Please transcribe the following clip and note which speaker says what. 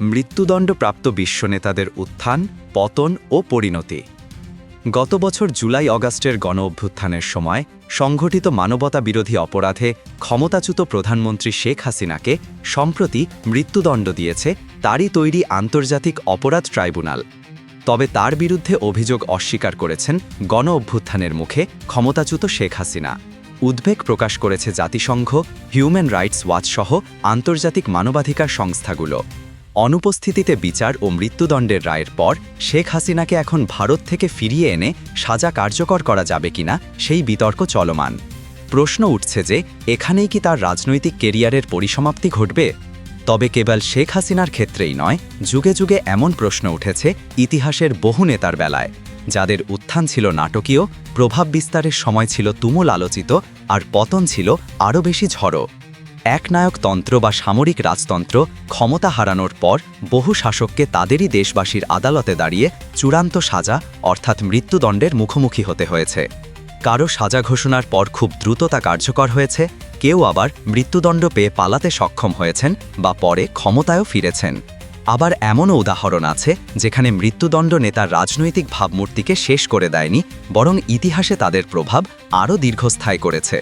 Speaker 1: মৃত্যুদণ্ডপ্রাপ্ত বিশ্বনেতাদের উত্থান, পতন ও পরিণতি। গত বছর জুলাই অগাস্টের গণ অভ্যুত্থানের সময় সংঘটিত মানবতা বিরোধী অপরাধে ক্ষমতাচ্যুত প্রধানমন্ত্রী শেখ হাসিনাকে সম্প্রতি মৃত্যুদণ্ড দিয়েছে তারই তৈরি আন্তর্জাতিক অপরাধ ট্রাইব্যুনাল। তবে তার বিরুদ্ধে অভিযোগ অস্বীকার করেছেন গণ অভ্যুত্থানের মুখে ক্ষমতাচ্যুত শেখ হাসিনা। উদ্বেগ প্রকাশ করেছে জাতিসংঘ হিউম্যান রাইটস ওয়াচ সহ আন্তর্জাতিক মানবাধিকার সংস্থাগুলো। অনুপস্থিতিতে বিচার ও মৃত্যুদণ্ডের রায়ের পর শেখ হাসিনাকে এখন ভারত থেকে ফিরিয়ে এনে সাজা কার্যকর করা যাবে কিনা সেই বিতর্ক চলমান। প্রশ্ন উঠছে যে, এখানেই কি তার রাজনৈতিক কেরিয়ারের পরিসমাপ্তি ঘটবে? তবে কেবল শেখ হাসিনার ক্ষেত্রেই নয়, যুগে যুগে এমন প্রশ্ন উঠেছে ইতিহাসের বহু নেতার বেলায়। যাদের উত্থান ছিল নাটকীয়, প্রভাব বিস্তারের সময় ছিল তুমুল আলোচিত আর পতন ছিল আরও বেশি ঝড়ো। একনায়কতন্ত্র বা সামরিক রাজতন্ত্র ক্ষমতা হারানোর পর বহু শাসককে তাদেরই দেশবাসীর আদালতে দাঁড়িয়ে চূড়ান্ত সাজা অর্থাৎ মৃত্যুদণ্ডের মুখোমুখি হতে হয়েছে। কারও সাজা ঘোষণার পর খুব দ্রুততা কার্যকর হয়েছে, কেউ আবার মৃত্যুদণ্ড পেয়ে পালাতে সক্ষম হয়েছেন বা পরে ক্ষমতায়ও ফিরেছেন। আবার এমনও উদাহরণ আছে যেখানে মৃত্যুদণ্ড নেতার রাজনৈতিক ভাবমূর্তিকে শেষ করে দেয়নি, বরং ইতিহাসে তাদের প্রভাব আরও দীর্ঘস্থায়ী করেছে।